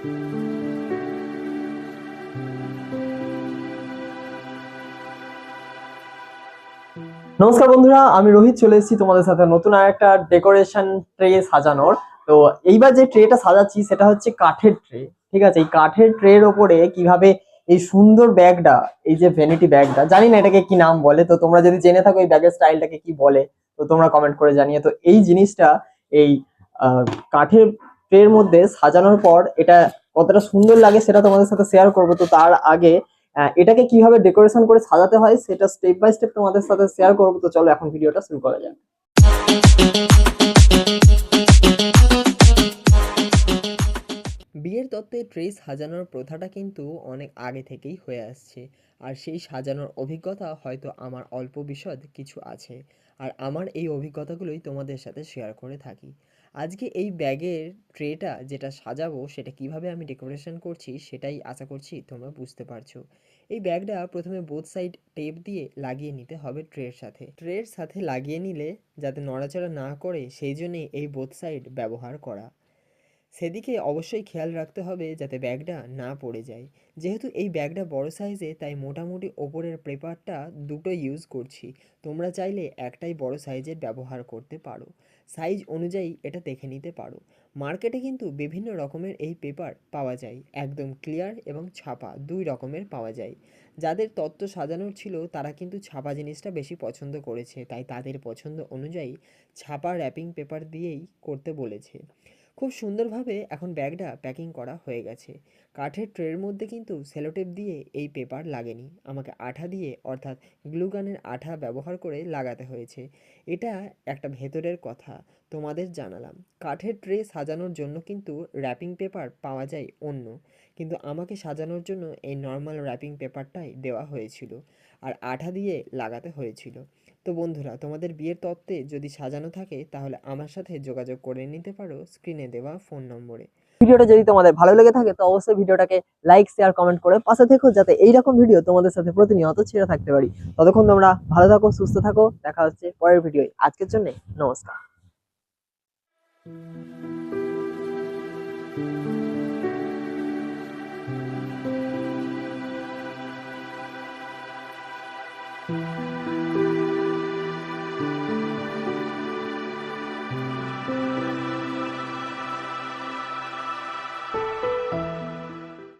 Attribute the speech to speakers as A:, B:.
A: নমস্কার বন্ধুরা, আমি রোহিত চলে এসেছি তোমাদের সাথে নতুন আর একটা ডেকোরেশন ট্রে সাজানোর। তো এইবার যে ট্রেটা সাজাচ্ছি সেটা হচ্ছে কাঠের ট্রে ঠিক আছে? এই কাঠের ট্রের ওপরে কীভাবে এই সুন্দর ব্যাগটা, এই যে ভ্যানিটি ব্যাগটা, জানি না এটাকে কি নাম বলে, তো তোমরা যদি জেনে থাকো এই ব্যাগের স্টাইলটাকে কি বলে, তো তোমরা কমেন্ট করে জানিয়ে তো এই জিনিসটা এই কাঠের ট্রের মধ্যে সাজানোর পর এটা কতটা সুন্দর লাগে সেটা তোমাদের সাথে শেয়ার করব। তো তার আগে এটাকে কীভাবে ডেকোরেশন করে সাজাতে হয় সেটা স্টেপ বাই স্টেপ তোমাদের সাথে শেয়ার করব। তো চলো এখন ভিডিওটা শুরু করা যাক। বিয়ের তত্ত্বে ট্রে সাজানোর প্রথাটা কিন্তু অনেক আগে থেকেই হয়ে আসছে। আর সেই সাজানোর অভিজ্ঞতা হয়তো আমার অল্প বিশদ কিছু আছে। আর আমার এই অভিজ্ঞতাগুলোই তোমাদের সাথে শেয়ার করে থাকি। আজকে এই ব্যাগের ট্রেটা যেটা সাজাবো, সেটা কীভাবে আমি ডেকোরেশন করছি, সেটাই আশা করছি তোমরা বুঝতে পারছ। এই ব্যাগটা প্রথমে বোথ সাইড টেপ দিয়ে লাগিয়ে নিতে হবে ট্রের সাথে। ট্রের সাথে লাগিয়ে নিলে যাতে নড়াচড়া না করে, সেই জন্যেই এই বোথ সাইড ব্যবহার করা। সেদিকে অবশ্যই খেয়াল রাখতে হবে যাতে ব্যাগটা না পড়ে যায়। যেহেতু এই ব্যাগটা বড় সাইজে, তাই মোটামুটি ওপরের পেপারটা দুটো ইউজ করছি। তোমরা চাইলে একটাই বড় সাইজের ব্যবহার করতে পারো। সাইজ অনুযায়ী এটা দেখে নিতে পারো। মার্কেটে কিন্তু বিভিন্ন রকমের এই পেপার পাওয়া যায়। একদম ক্লিয়ার এবং ছাপা দুই রকমের পাওয়া যায়। যাদের তত্ত্ব সাজানোর ছিল, তারা কিন্তু ছাপা জিনিসটা বেশি পছন্দ করেছে। তাই তাদের পছন্দ অনুযায়ী ছাপা র্যাপিং পেপার দিয়েই করতে বলেছে। খুব সুন্দরভাবে এখন ব্যাগটা প্যাকিং করা হয়ে গেছে। কাঠের ট্রের মধ্যে কিন্তু সেলোটেপ দিয়ে এই পেপার লাগেনি। আমাকে আঠা দিয়ে অর্থাৎ গ্লুগানের আঠা ব্যবহার করে লাগাতে হয়েছে। এটা একটা ভেতরের কথা, তোমাদের জানালাম। কাঠের ট্রে সাজানোর জন্য কিন্তু র্যাপিং পেপার পাওয়া যায় অন্য। কিন্তু আমাকে সাজানোর জন্য এই নর্মাল র্যাপিং পেপারটাই দেওয়া হয়েছিল। আর আঠা দিয়ে লাগাতে হয়েছিল। তো বন্ধুরা, তোমাদের বিয়ের তত্ত্বে যদি সাজানো থাকে, তাহলে আমার সাথে যোগাযোগ করে নিতে পারো স্ক্রিনে দেওয়া ফোন নম্বরে। ভিডিওটা যদি তোমাদের ভালো লেগে থাকে, তো অবশ্যই ভিডিওটাকে লাইক, শেয়ার, কমেন্ট করে পাশে থেকো, যাতে এইরকম ভিডিও তোমাদের সাথে প্রতিনিয়ত ছেড়ে থাকতে পারি। ততক্ষণ তোমরা ভালো থাকো, সুস্থ থাকো, দেখা হচ্ছে পরের ভিডিও আজকের জন্য নমস্কার।
B: thank you